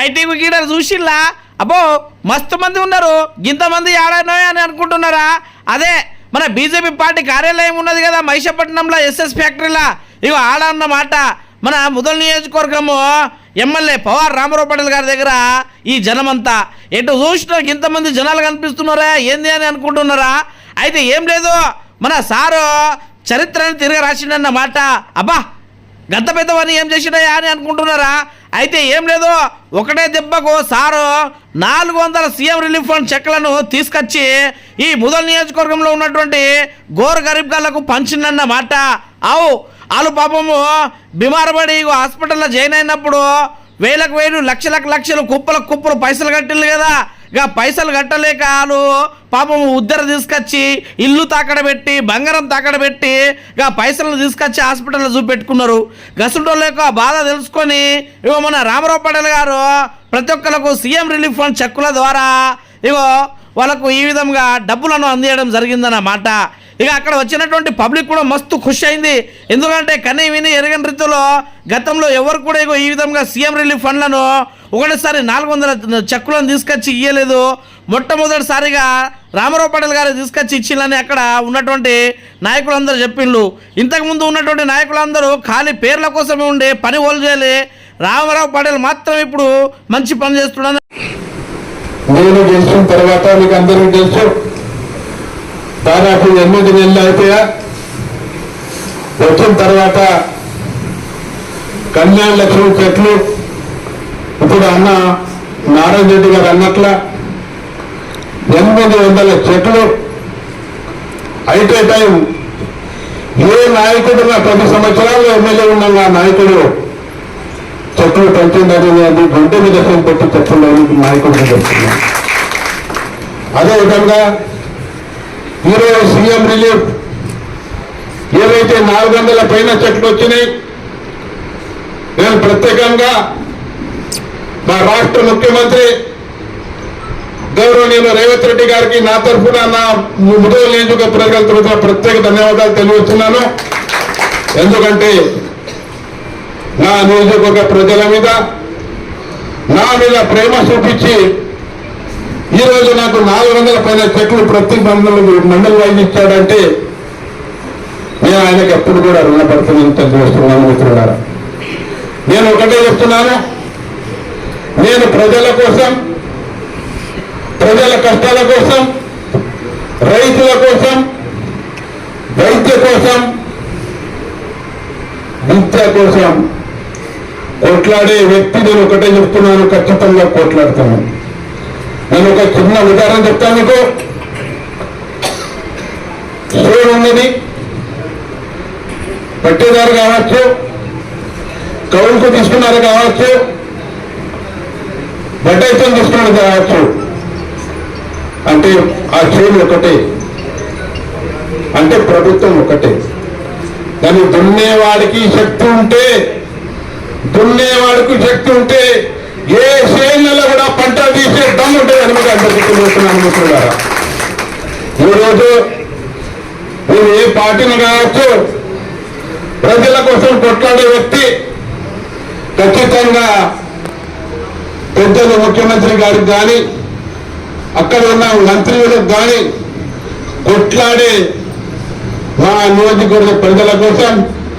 అయితే ఇక్కడ చూసిల్లా? అబ్బో మస్తు మంది ఉన్నారు. ఇంతమంది ఆడనో అని అనుకుంటున్నారా? అదే మన బీజేపీ పార్టీ కార్యాలయం ఉన్నది కదా మహిషపట్నంలో ఎస్ఎస్ ఫ్యాక్టరీలా. ఇగో ఆడన్నమాట మన ముదల్ నియోజకవర్గము ఎమ్మెల్యే పవార్ రామారావు పటేల్ గారి దగ్గర ఈ జనమంతా. ఎటు చూసినా ఇంతమంది జనాలు కనిపిస్తున్నారా? ఏంది అని అనుకుంటున్నారా? అయితే ఏం లేదు. మన సారు చరిత్రను తిరిగి రాసిండన్నమాట అబ్బా గంత పెద్దవాడిని ఏం చేసినాయా అని అనుకుంటున్నారా? అయితే ఏం లేదు ఒకటే దెబ్బకు సారు నాలుగు వందల సీఎం రిలీఫ్ ఫండ్ చెక్లను తీసుకొచ్చి ఈ ముదల్ నియోజకవర్గంలో ఉన్నటువంటి గోరు గరీబ్ గాళ్ళకు పంచిందన్న మాట. అవు వాళ్ళు పాపము బీమారబడి హాస్పిటల్లో జాయిన్ అయినప్పుడు వేలకు వేలు లక్షలకు లక్షలు కుప్పలకు కుప్పలు పైసలు కట్టిల్లు కదా. ఇక పైసలు కట్టలేక వాళ్ళు పాపం ఉద్దర తీసుకొచ్చి ఇల్లు తాకడ పెట్టి బంగారం తాకడ పెట్టి ఇక పైసలు తీసుకొచ్చి హాస్పిటల్లో చూపెట్టుకున్నారు. గసుంటోళ్ళకు ఆ బాధ తెలుసుకొని ఇగో మన రామారావు పటేల్ గారు ప్రతి ఒక్కరికి సీఎం రిలీఫ్ ఫండ్ చెక్కుల ద్వారా ఇగో వాళ్ళకు ఈ విధంగా డబ్బులను అందించడం జరిగిందన్నమాట. ఇక అక్కడ వచ్చినటువంటి పబ్లిక్ కూడా మస్తు ఖుషి అయింది. ఎందుకంటే కనీ విని ఎరగని రీతిలో గతంలో ఎవరు కూడా ఇగో ఈ విధంగా సీఎం రిలీఫ్ ఫండ్లను ఒకటేసారి నాలుగు వందల చెక్కులను తీసుకొచ్చి ఇయ్యలేదు. మొట్టమొదటిసారిగా రామారావు పటేల్ గారు తీసుకొచ్చి ఇచ్చిందని అక్కడ ఉన్నటువంటి నాయకులందరూ చెప్పిండ్రు ఇంతకుముందు ఉన్నటువంటి నాయకులందరూ ఖాళీ పేర్ల కోసమే ఉండే పని ఓలు చేయాలి. రామారావు పటేల్ మాత్రం ఇప్పుడు మంచి పని చేస్తున్నాను నేను గెలిచిన తర్వాత మీకు అందరికీ తెలుసు. దాదాపు ఎనిమిది నెలలు అయిపోయా. వచ్చిన తర్వాత కళ్యాణ లక్ష్మి చెట్లు ఇప్పుడు అన్న నారాయణ రెడ్డి గారు అన్నట్ల ఎనిమిది వందల చెట్లు అయితే టైం ఏ నాయకుడు నా పది సంవత్సరాలు ఎమ్మెల్యే ఉన్న నాయకుడు చెట్లు పెంచిందని అది గుండె మీద చేయి పెట్టి చెట్లని నాయకుడు చెప్తున్నాను. అదేవిధంగా ఈరోజు సీఎం రిలీఫ్ ఏవైతే నాలుగు వందల పైన చెట్లు వచ్చినాయి నేను ప్రత్యేకంగా మా రాష్ట్ర ముఖ్యమంత్రి గౌరవనీయులు రేవంత్ రెడ్డి గారికి నా తరఫున నా ముదో నియోజక ప్రజల తరఫున ప్రత్యేక ధన్యవాదాలు తెలియజేస్తున్నాను. ఎందుకంటే నా నియోజకవర్గ ప్రజల మీద నా మీద ప్రేమ చూపించి ఈ రోజు నాకు నాలుగు వందల పైన చెట్లు ప్రతి మండలం మండలి వైద్య ఇచ్చాడంటే నేను ఆయనకి ఎప్పుడు కూడా రుణపడుతుందని తెలియజేస్తున్నాను మిత్రులారా. నేను ఒకటే చెప్తున్నాను నేను ప్రజల కోసం ప్రజల కష్టాల కోసం రైతుల కోసం వైద్య కోసం విద్య కోసం కొట్లాడే వ్యక్తి నేను ఒకటే చెప్తున్నాను ఖచ్చితంగా కొట్లాడతాను నేను ఒక చిన్న ఉదాహరణ చెప్తాను మీకు. షేర్ ఉన్నది పట్టేదారు కావచ్చు కౌలుకు తీసుకున్నారు కావచ్చు బడ్డైతం తీసుకున్నారు కావచ్చు అంటే ఆ చేలు ఒకటే. అంటే ప్రభుత్వం ఒకటే. దాన్ని దున్నేవాడికి శక్తి ఉంటే దున్నేవాడికి శక్తి ఉంటే ఏ శ్రేణులలో కూడా పంట తీసే దమ్ము ఉంటుంది అని మీకు అందరికీ మిత్రులారా ఈరోజు మీరు ఏ పార్టీని కావచ్చు ప్రజల కోసం కొట్లాడే వ్యక్తి ఖచ్చితంగా పెద్దలు ముఖ్యమంత్రి గారికి కానీ అక్కడ ఉన్న మంత్రులకు కానీ కొట్లాడే మా నియోజకవర్గ ప్రజల కోసం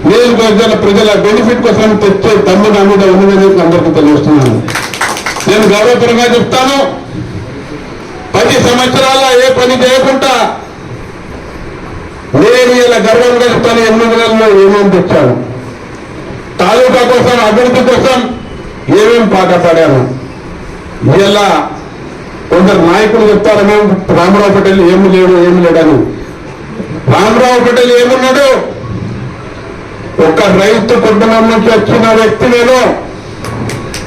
నియోజకవర్గాల ప్రజల బెనిఫిట్ కోసం తెచ్చే తమ్ముడు నా మీద ఉన్నదని అందరికీ తెలియజేస్తున్నాను. నేను గౌరవపరంగా చెప్తాను. పది సంవత్సరాల ఏ పని చేయకుండా నేను ఇలా గర్వంగా చెప్తాను ఎన్నికలలో ఏమేమి తెచ్చాను. తాలూకా కోసం అభివృద్ధి కోసం ఏమేం పాట పాడాను. ఇలా కొందరు నాయకులు చెప్తారు మేము రామరావు పటేల్ ఏమి లేడు ఏమి లేడని. రామరావు పటేల్ ఏమున్నాడు? ఒక రైతు కుటుంబం నుంచి వచ్చిన వ్యక్తి నేను.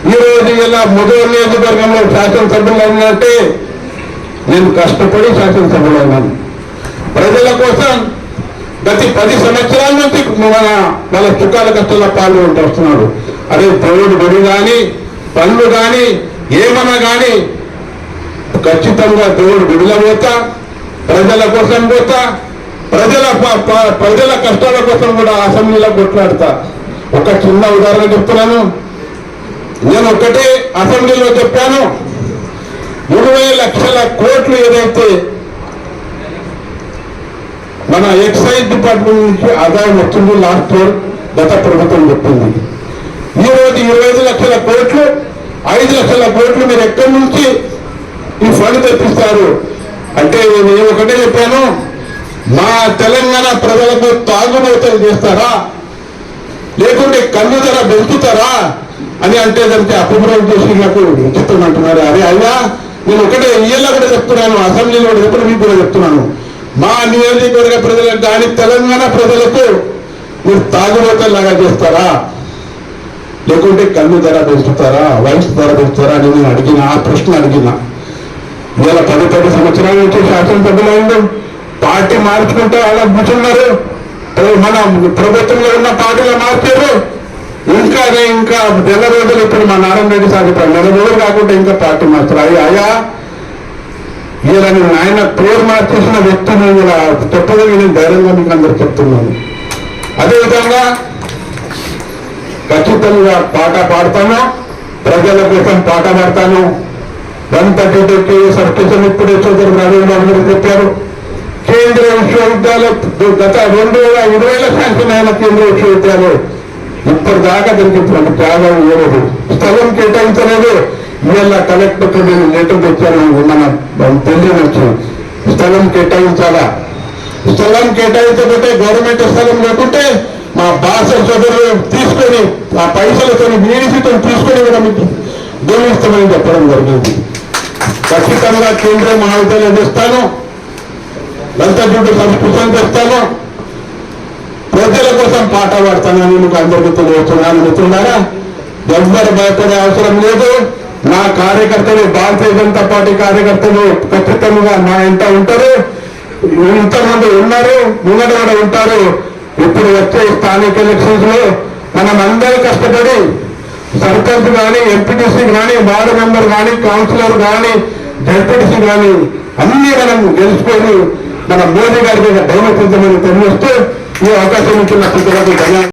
ఈ రోజు ఇలా మొదటి నియోజకవర్గంలో శాసనసభ్యులు ఉన్నట్టే. నేను కష్టపడి శాసనసభలో ఉన్నాను. ప్రజల కోసం ప్రతి పది సంవత్సరాల నుంచి మన వాళ్ళ సుఖాల కష్టాల పాల్గొంటూ వస్తున్నాడు. అదే ప్రైవేట్ గుడి కానీ పనులు కానీ ఏమన్నా కానీ ఖచ్చితంగా దేవుడు విడుదల పోతా ప్రజల కోసం పోతా ప్రజల ప్రజల కష్టాల కోసం కూడా అసెంబ్లీలో కొట్లాడతా. ఒక చిన్న ఉదాహరణ చెప్తున్నాను. నేను ఒకటి అసెంబ్లీలో చెప్పాను. ఇరవై లక్షల కోట్లు ఏదైతే మన ఎక్సైజ్ డిపార్ట్మెంట్ నుంచి ఆదాయం వచ్చింది లాస్ట్ ఇయర్ గత ప్రభుత్వం చెప్పింది. ఈరోజు ఇరవై ఐదు లక్షల కోట్లు ఐదు లక్షల కోట్లు మీరు ఎక్కడి నుంచి ఈ ఫండ్ తెప్పిస్తారు? అంటే నేను ఒకటే చెప్పాను మా తెలంగాణ ప్రజలకు తాగుబోతలు చేస్తారా? లేకుంటే కన్ను ధర పెంచుతారా అని అంటే దానికి అపభ్రం చేసి నాకు ఉచితం అంటున్నారు. అరే అయ్యా నేను ఒకటే ఇయ్యలో కూడా చెప్తున్నాను అసెంబ్లీలో కూడా చెప్పిన మీకు కూడా చెప్తున్నాను. మా నియోజకవర్గ ప్రజలకు కానీ తెలంగాణ ప్రజలకు మీరు తాగుబోతల్లాగా చేస్తారా? లేకుంటే కన్ను ధర పెంచుతారా వయసు ధర పెంచుతారా అని నేను అడిగిన ఆ ప్రశ్న అడిగిన. ఇలా పది పది సంవత్సరాల నుంచి శాసనసభ్యులైంది పార్టీ మార్చుకుంటే అలా కూర్చున్నారు. మన ప్రభుత్వంలో ఉన్న పార్టీలో మార్చారు. ఇంకా అదే ఇంకా నెల రోజులు ఇప్పుడు మా నారాయణ రెడ్డి సార్ చెప్పారు. నెల రోజులు కాకుండా ఇంకా పార్టీ మార్చారు. అయ్యా అయ్యా. ఇలా నేను ఆయన పేరు మార్చేసిన వ్యక్తిని ఇలా తప్పదని నేను ధైర్యంగా మీకు అందరు చెప్తున్నాను. అదేవిధంగా ఖచ్చితంగా పాట పాడతాను ప్రజల కోసం పాట పాడతాను. One thirty two KV substation ఇప్పుడే చౌదరి రవీంద్ర బాబు గారు చెప్పారు. కేంద్ర విశ్వవిద్యాలయం గత రెండు వేల ఇరవైల శాంక్షన్ అయిన కేంద్రీయ విశ్వవిద్యాలయం ఇప్పటిదాకా దానికి ఇప్పుడు త్యాగం ఇవ్వలేదు స్థలం కేటాయించలేదు. ఇవాళ కలెక్టర్తో నేను లెటర్ తెచ్చాను మన పెళ్ళి నుంచి స్థలం కేటాయించాలా? స్థలం కేటాయించకపోతే గవర్నమెంట్ స్థలం లేకుంటే మా భాష సోదరులు తీసుకొని ఆ పైసలతో వీడిసితో తీసుకొని కూడా మీకు భూమి చెప్పడం జరిగింది. ఖచ్చితంగా కేంద్రీయ మహావిద్యాలయం తెస్తాను. లంతా సంస్కృతం తెస్తాను. ప్రజల కోసం పాట పాడతానని మీకు అందరికీ తెలియజేస్తున్నాను. మిత్రులారా ఎవ్వరు భయపడే అవసరం లేదు. నా కార్యకర్తలు భారతీయ జనతా పార్టీ కార్యకర్తలు ఖచ్చితంగా నా ఇంట ఉంటారు. ఇంతమంది ఉన్నారు ముంగట ఉంటారు. ఇప్పుడు వచ్చే స్థానిక ఎలక్షన్స్లో మనం అందరూ కష్టపడి సర్పంచ్ కానీ ఎంపీటీసీ కానీ వార్డు మెంబర్ కానీ కౌన్సిలర్ కానీ జడ్పీటీసీ కానీ అన్ని మనం గెలిచిపోయి మన మోదీ గారికి ధైర్యం తెలియజేస్తూ ఈ అవకాశం ఇచ్చిన ప్రజలకు